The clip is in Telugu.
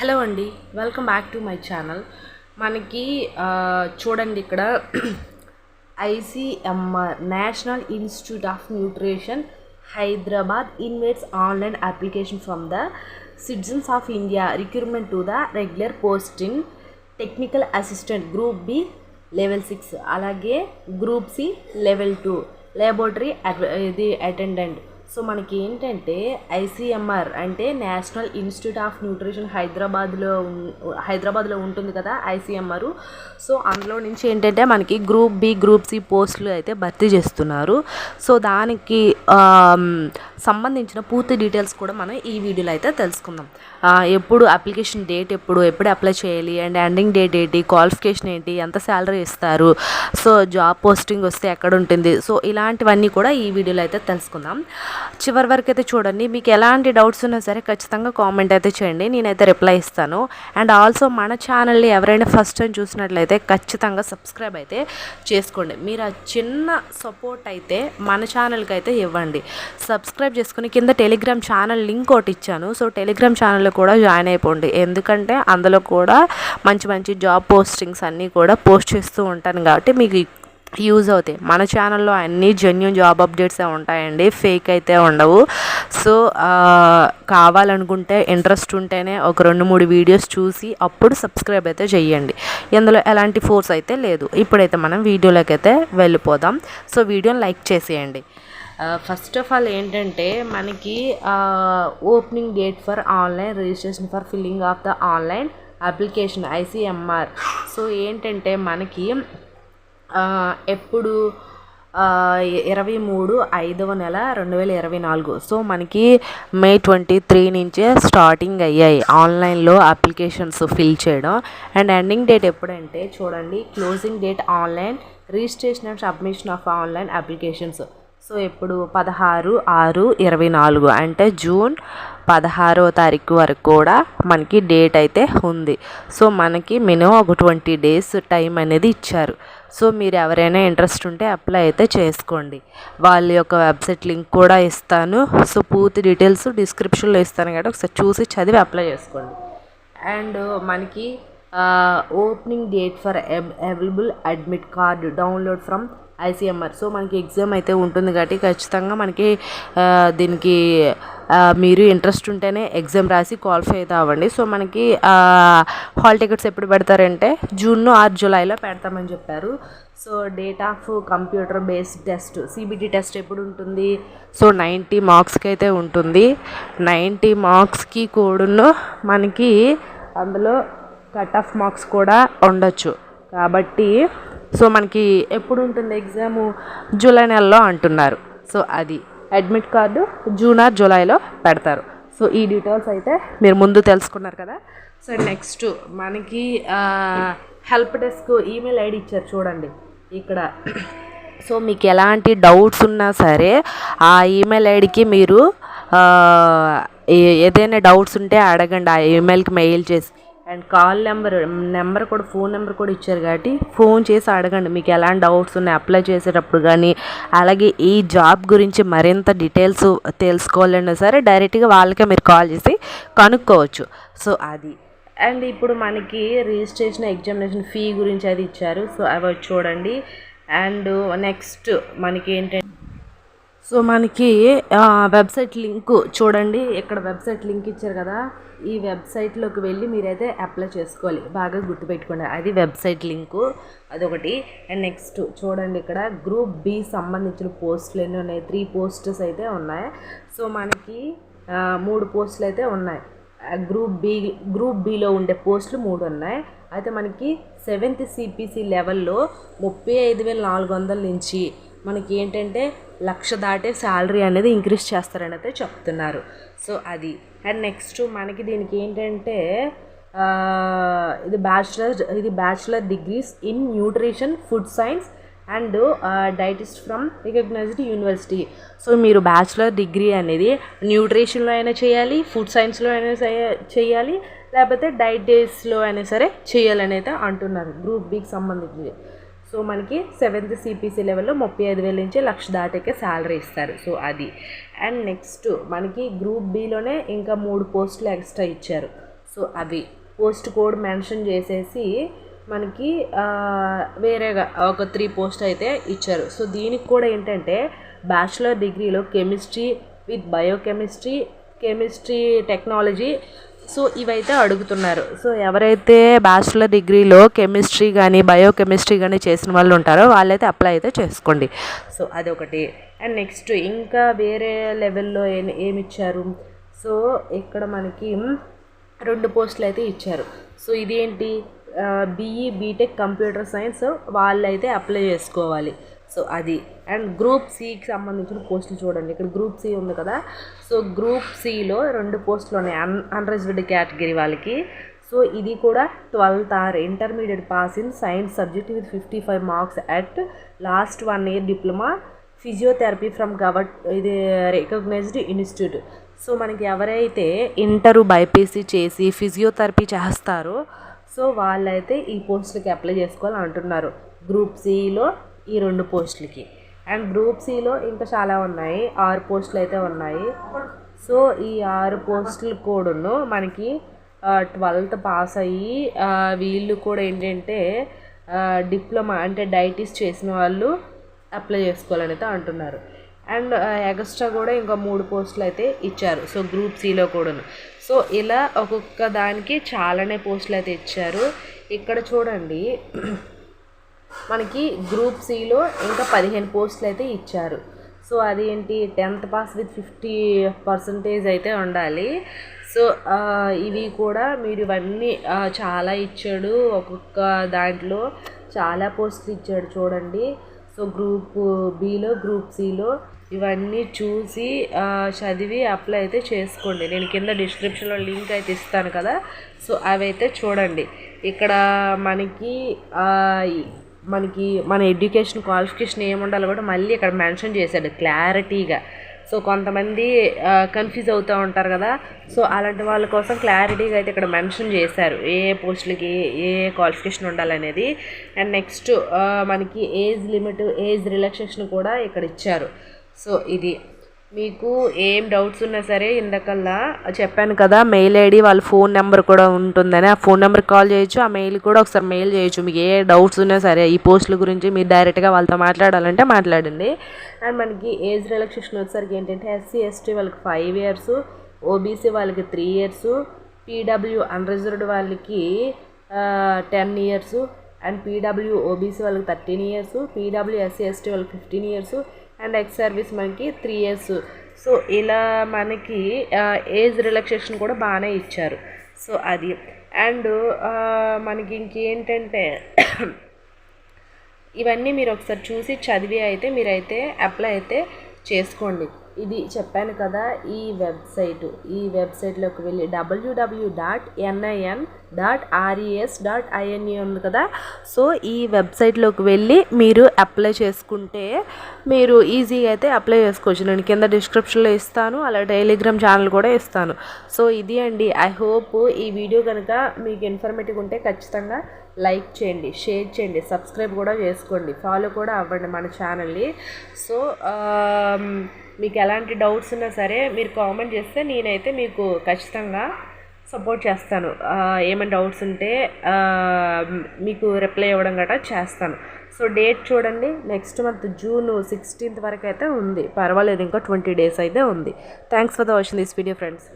హలో అండి welcome back to my channel. మనకి చూడండి ఇక్కడ ICMR national institute of nutrition Hyderabad invites online application from the citizens of India recruitment to the regular post in technical assistant group B level six అలాగే group C level two laboratory ఇది అటెండెంట్. సో మనకి ఏంటంటే ఐసీఎంఆర్ అంటే నేషనల్ ఇన్స్టిట్యూట్ ఆఫ్ న్యూట్రిషన్ హైదరాబాద్లో హైదరాబాద్లో ఉంటుంది కదా ఐసీఎంఆర్ సో అందులో నుంచి ఏంటంటే మనకి గ్రూప్ బి గ్రూప్ సి పోస్టులు అయితే భర్తీ చేస్తున్నారు. సో దానికి సంబంధించిన పూర్తి డీటెయిల్స్ కూడా మనం ఈ వీడియోలో అయితే తెలుసుకుందాం. ఎప్పుడు అప్లికేషన్ డేట్ ఎప్పుడు ఎప్పుడు అప్లై చేయాలి అండ్ ఎండింగ్ డేట్ ఏంటి క్వాలిఫికేషన్ ఏంటి ఎంత శాలరీ ఇస్తారు సో జాబ్ పోస్టింగ్ వస్తే ఎక్కడ ఉంటుంది సో ఇలాంటివన్నీ కూడా ఈ వీడియోలో అయితే తెలుసుకుందాం. చివరి వరకు అయితే చూడండి. మీకు ఎలాంటి డౌట్స్ ఉన్నా సరే ఖచ్చితంగా కామెంట్ అయితే చేయండి. నేనైతే రిప్లై ఇస్తాను. అండ్ ఆల్సో మన ఛానల్ని ఎవరైనా ఫస్ట్ టైం చూసినట్లయితే ఖచ్చితంగా సబ్స్క్రైబ్ అయితే చేసుకోండి. మీరు ఆ చిన్న సపోర్ట్ అయితే మన ఛానల్కి అయితే ఇవ్వండి. సబ్స్క్రైబ్ చేసుకుని కింద టెలిగ్రామ్ ఛానల్ లింక్ ఒకటి ఇచ్చాను. సో టెలిగ్రామ్ ఛానల్లో కూడా జాయిన్ అయిపోండి. ఎందుకంటే అందులో కూడా మంచి మంచి జాబ్ పోస్టింగ్స్ అన్నీ కూడా పోస్ట్ చేస్తూ ఉంటాను కాబట్టి మీకు యూజ్ అవుతాయి. మన ఛానల్లో అన్ని జెన్యున్ జాబ్ అప్డేట్సే ఉంటాయండి. ఫేక్ అయితే ఉండవు. సో కావాలనుకుంటే ఇంట్రెస్ట్ ఉంటేనే ఒక రెండు మూడు వీడియోస్ చూసి అప్పుడు సబ్స్క్రైబ్ అయితే చేయండి ఇందులో ఎలాంటి ఫోర్స్ అయితే లేదు. ఇప్పుడైతే మనం వీడియోలోకి అయితే వెళ్ళిపోదాం. సో వీడియోని లైక్ చేసేయండి. ఫస్ట్ ఆఫ్ ఆల్ ఏంటంటే మనకి opening date for online registration for filling of the online application ICMR so ఏంటంటే మనకి ఎప్పుడు? ఇరవై మూడు ఐదవ నెల రెండు వేల ఇరవై నాలుగు. సో మనకి మే ట్వంటీ త్రీ నుంచే స్టార్టింగ్ అయ్యాయి ఆన్లైన్లో అప్లికేషన్స్ ఫిల్ చేయడం. అండ్ ఎండింగ్ డేట్ ఎప్పుడంటే చూడండి closing date online registration and submission of online applications. So ఇప్పుడు పదహారు ఆరు ఇరవై నాలుగు. అంటే జూన్ పదహారో తారీఖు వరకు కూడా మనకి డేట్ అయితే ఉంది. సో మనకి మినిమం ఒక ట్వంటీ డేస్ టైం అనేది ఇచ్చారు. సో మీరు ఎవరైనా ఇంట్రెస్ట్ ఉంటే అప్లై అయితే చేసుకోండి. వాళ్ళ యొక్క వెబ్సైట్ లింక్ కూడా ఇస్తాను. సో పూర్తి డీటెయిల్స్ డిస్క్రిప్షన్లో ఇస్తాను కాబట్టి ఒకసారి చూసి చదివి అప్లై చేసుకోండి. అండ్ మనకి opening date for available admit card download from ICMR. So మనకి ఎగ్జామ్ అయితే ఉంటుంది కాబట్టి ఖచ్చితంగా మనకి దీనికి మీరు ఇంట్రెస్ట్ ఉంటేనే ఎగ్జామ్ రాసి క్వాలిఫై అయితే అవ్వండి సో మనకి హాల్ టికెట్స్ ఎప్పుడు పెడతారంటే జూన్ ఆర్ జూలైలో పెడతామని చెప్పారు. So date of computer based test CBT test ఎప్పుడు ఉంటుంది? సో నైంటీ మార్క్స్కి అయితే ఉంటుంది. నైంటీ మార్క్స్కి కూడాను మనకి అందులో కట్ ఆఫ్ మార్క్స్ కూడా ఉండొచ్చు. కాబట్టి సో మనకి ఎప్పుడు ఉంటుంది ఎగ్జాము? జూలై నెలలో అంటున్నారు. సో అది అడ్మిట్ కార్డు జూన్ ఆర్ జూలైలో పెడతారు. సో ఈ డీటెయిల్స్ అయితే మీరు ముందు తెలుసుకున్నారు కదా. సో నెక్స్ట్ మనకి హెల్ప్ డెస్క్ ఈమెయిల్ ఐడి ఇచ్చారు చూడండి. ఇక్కడ. సో మీకు ఎలాంటి డౌట్స్ ఉన్నా సరే ఆ ఈమెయిల్ ఐడికి మీరు ఏదైనా డౌట్స్ ఉంటే అడగండి. ఆ ఈమెయిల్కి మెయిల్ చేసి అండ్ కాల్ నెంబర్ నెంబర్ కూడా ఫోన్ నెంబర్ కూడా ఇచ్చారు కాబట్టి ఫోన్ చేసి అడగండి. మీకు ఎలాంటి డౌట్స్ ఉన్నాయి అప్లై చేసేటప్పుడు కానీ అలాగే ఈ జాబ్ గురించి మరింత డీటెయిల్స్ తెలుసుకోవాలన్నా సరే డైరెక్ట్గా వాళ్ళకే మీరు కాల్ చేసి కనుక్కోవచ్చు. సో అది. అండ్ ఇప్పుడు మనకి రిజిస్ట్రేషన్ ఎగ్జామినేషన్ ఫీ గురించి అది ఇచ్చారు. సో అవి చూడండి. అండ్ నెక్స్ట్ మనకి ఏంటంటే సో మనకి వెబ్సైట్ లింక్ చూడండి. ఇక్కడ వెబ్సైట్ లింక్ ఇచ్చారు కదా? ఈ వెబ్సైట్లోకి వెళ్ళి మీరైతే అప్లై చేసుకోవాలి. బాగా గుర్తుపెట్టుకోండి. అది వెబ్సైట్ లింకు. అదొకటి. అండ్ నెక్స్ట్ చూడండి ఇక్కడ. గ్రూప్ బి సంబంధించిన పోస్టులు ఎన్ని ఉన్నాయి? త్రీ పోస్టర్స్ అయితే ఉన్నాయి. సో మనకి మూడు పోస్టులు అయితే ఉన్నాయి. గ్రూప్ బి గ్రూప్ బిలో ఉండే పోస్టులు మూడు ఉన్నాయి. అయితే మనకి సెవెంత్ సిపిసి లెవెల్లో ముప్పై ఐదు వేల నాలుగు వందల నుంచి మనకి ఏంటంటే లక్ష దాటే శాలరీ అనేది ఇంక్రీజ్ చేస్తారని అయితే చెప్తున్నారు. సో అది. అండ్ నెక్స్ట్ మనకి దీనికి ఏంటంటే ఇది బ్యాచులర్ ఇది bachelor degrees in nutrition food science and డైటిస్ట్ from recognised university so మీరు బ్యాచులర్ డిగ్రీ అనేది న్యూట్రిషన్లో అయినా చేయాలి ఫుడ్ సైన్స్లో అయినా చేయాలి లేకపోతే డైటిస్లో అయినా సరే చేయాలని అయితే అంటున్నారు. గ్రూప్ బికి సంబంధించి సో మనకి సెవెంత్ సిపిసి లెవెల్లో ముప్పై ఐదు వేల నుంచి లక్ష దాటికే శాలరీ ఇస్తారు. సో అది. అండ్ నెక్స్ట్ మనకి గ్రూప్ బిలోనే ఇంకా మూడు పోస్టులు ఎక్స్ట్రా ఇచ్చారు. సో అవి. పోస్ట్ కోడ్ మెన్షన్ చేసేసి మనకి వేరేగా ఒక త్రీ పోస్ట్ అయితే ఇచ్చారు. సో దీనికి కూడా ఏంటంటే బ్యాచిలర్ డిగ్రీలో chemistry with biochemistry chemistry technology so ఇవైతే అడుగుతున్నారు. సో ఎవరైతే బ్యాచిలర్ డిగ్రీలో కెమిస్ట్రీ కానీ బయోకెమిస్ట్రీ కానీ చేసిన వాళ్ళు ఉంటారో వాళ్ళైతే అప్లై అయితే చేసుకోండి. సో అదొకటి. అండ్ నెక్స్ట్ ఇంకా వేరే లెవెల్లో ఏమి ఇచ్చారు సో ఇక్కడ మనకి రెండు పోస్టులు అయితే ఇచ్చారు. సో ఇదేంటి? బీఈ బీటెక్ కంప్యూటర్ సైన్స్ వాళ్ళైతే అప్లై చేసుకోవాలి. సో అది. అండ్ గ్రూప్ సికి సంబంధించిన పోస్టులు చూడండి. ఇక్కడ గ్రూప్ సి ఉంది కదా. సో గ్రూప్ సిలో రెండు పోస్టులు ఉన్నాయి. అన్ అన్రిజర్వ్డ్ కేటగిరీ వాళ్ళకి. సో ఇది కూడా twelfth or intermediate pass in science subject with fifty five marks at least one year diploma physiotherapy from gover ఇది రికగ్నైజ్డ్ ఇన్స్టిట్యూట్. సో మనకి ఎవరైతే ఇంటరు బైపీసీ చేసి ఫిజియోథెరపీ చేస్తారో సో వాళ్ళైతే ఈ పోస్టులకి అప్లై చేసుకోవాలని అంటున్నారు గ్రూప్ సిలో ఈ రెండు పోస్టులకి. అండ్ గ్రూప్ సిలో ఇంకా చాలా ఉన్నాయి. ఆరు పోస్టులు అయితే ఉన్నాయి. సో ఈ ఆరు పోస్టులు కూడాను మనకి ట్వెల్త్ పాస్ అయ్యి వీళ్ళు కూడా ఏంటంటే డిప్లొమా అంటే డైటీస్ చేసిన వాళ్ళు అప్లై చేసుకోవాలని అయితే అంటున్నారు. అండ్ ఎగస్ట్రా కూడా ఇంకా మూడు పోస్టులు అయితే ఇచ్చారు. సో గ్రూప్ సిలో కూడాను. సో ఇలా ఒక్కొక్క దానికి చాలానే పోస్టులు అయితే ఇచ్చారు. ఇక్కడ చూడండి మనకి గ్రూప్ సిలో ఇంకా పదిహేను పోస్టులు అయితే ఇచ్చారు. సో అది ఏంటి tenth pass with fifty percentage అయితే ఉండాలి. సో ఇవి కూడా మీరు ఇవన్నీ చాలా ఇచ్చాడు. ఒక్కొక్క దాంట్లో చాలా పోస్టులు ఇచ్చాడు చూడండి. సో గ్రూప్ బిలో గ్రూప్ సిలో ఇవన్నీ చూసి చదివి అప్లై అయితే చేసుకోండి. నేను కింద డిస్క్రిప్షన్లో లింక్ అయితే ఇస్తాను కదా. సో అవి అయితే చూడండి. ఇక్కడ మనకి మనకి మన ఎడ్యుకేషన్ క్వాలిఫికేషన్ ఏముండాలో కూడా మళ్ళీ ఇక్కడ మెన్షన్ చేశాడు క్లారిటీగా. సో కొంతమంది కన్ఫ్యూజ్ అవుతూ ఉంటారు కదా. సో అలాంటి వాళ్ళ కోసం క్లారిటీగా అయితే ఇక్కడ మెన్షన్ చేశారు ఏ ఏ పోస్టులకి ఏ ఏ క్వాలిఫికేషన్ ఉండాలనేది. అండ్ నెక్స్ట్ మనకి ఏజ్ లిమిట్ ఏజ్ రిలాక్సేషన్ కూడా ఇక్కడ ఇచ్చారు. సో ఇది. మీకు ఏం డౌట్స్ ఉన్నా సరే ఇందకల్లా చెప్పాను కదా మెయిల్ ఐడి వాళ్ళ ఫోన్ నెంబర్ కూడా ఉంటుందని. ఆ ఫోన్ నెంబర్ కాల్ చేయొచ్చు ఆ మెయిల్ కూడా ఒకసారి మెయిల్ చేయొచ్చు. మీకు ఏ డౌట్స్ ఉన్నా సరే ఈ పోస్టుల గురించి మీరు డైరెక్ట్గా వాళ్ళతో మాట్లాడాలంటే మాట్లాడండి. అండ్ మనకి ఏజ్ రిలాక్సేషన్ వచ్చేసరికి ఏంటంటే ఎస్సీ ఎస్టీ వాళ్ళకి ఫైవ్ ఇయర్స్ ఓబీసీ వాళ్ళకి త్రీ ఇయర్స్ పీడబ్ల్యూ అన్రిజర్వ్డ్ వాళ్ళకి ten years and PW OBC వాళ్ళకి thirteen years PW SC ST వాళ్ళకి fifteen years and ex service మనకి త్రీ ఇయర్స్. సో ఇలా మనకి ఏజ్ రిలాక్సేషన్ కూడా బాగానే ఇచ్చారు. సో అది. అండ్ మనకి ఇంకేంటంటే ఇవన్నీ మీరు ఒకసారి చూసి చదివి అయితే మీరైతే అప్లై అయితే చేసుకోండి. ఇది చెప్పాను కదా ఈ వెబ్సైట్. ఈ వెబ్సైట్లోకి వెళ్ళి WW dot NIN dot RES dot INE ఉంది కదా. సో ఈ వెబ్సైట్లోకి వెళ్ళి మీరు అప్లై చేసుకుంటే మీరు ఈజీగా అయితే అప్లై చేసుకోవచ్చు. నేను కింద డిస్క్రిప్షన్లో ఇస్తాను అలా టెలిగ్రామ్ ఛానల్ కూడా ఇస్తాను. సో ఇది అండి. ఐ హోప్ ఈ వీడియో కనుక మీకు ఇన్ఫర్మేటివ్ ఉంటే ఖచ్చితంగా లైక్ చేయండి షేర్ చేయండి సబ్స్క్రైబ్ కూడా చేసుకోండి. ఫాలో కూడా అవ్వండి మన ఛానల్ని. సో మీకు ఎలాంటి డౌట్స్ ఉన్నా సరే మీరు కామెంట్ చేస్తే నేనైతే మీకు ఖచ్చితంగా సపోర్ట్ చేస్తాను. ఏమైనా డౌట్స్ ఉంటే మీకు రిప్లై ఇవ్వడం గట్రా చేస్తాను. సో డేట్ చూడండి. నెక్స్ట్ మంత్ జూన్ సిక్స్టీన్త్ వరకు అయితే ఉంది. పర్వాలేదు ఇంకా ట్వంటీ డేస్ అయితే ఉంది. Thanks for the watching this video friends.